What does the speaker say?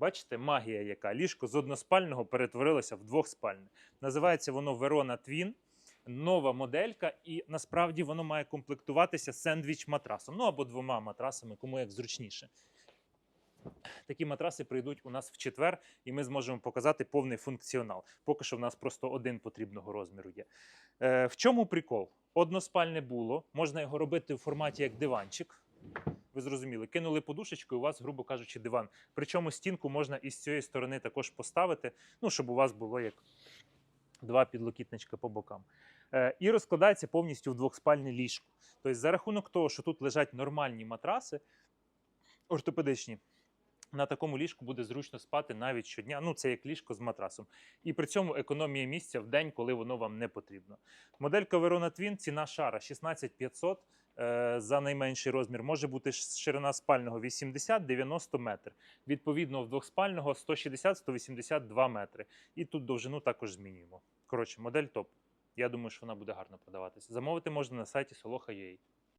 Бачите, магія яка? Ліжко з односпального перетворилося в двохспальне. Називається воно Verona Twin. Нова моделька, і насправді воно має комплектуватися сендвіч матрасом. Ну або двома матрасами, кому як зручніше. Такі матраси прийдуть у нас в четвер, і ми зможемо показати повний функціонал. Поки що в нас просто один потрібного розміру є. Е, в чому прикол? Односпальне було, можна його робити в форматі як диванчик. Ви зрозуміли, кинули подушечку, і у вас, грубо кажучи, диван. Причому стінку можна із цієї сторони також поставити, ну, щоб у вас було як два підлокітничка по бокам. Е, і розкладається повністю в двохспальне ліжко. Тобто, за рахунок того, що тут лежать нормальні матраси, ортопедичні, на такому ліжку буде зручно спати навіть щодня. Ну, це як ліжко з матрасом. І при цьому економія місця в день, коли воно вам не потрібно. Моделька Verona Twin, ціна шара 16500 е, за найменший розмір. Може бути ширина спального 80-90 метр. Відповідно, в двохспального 160-182 метри. І тут довжину також змінюємо. Коротше, модель топ. Я думаю, що вона буде гарно продаватися. Замовити можна на сайті Soloha.ua.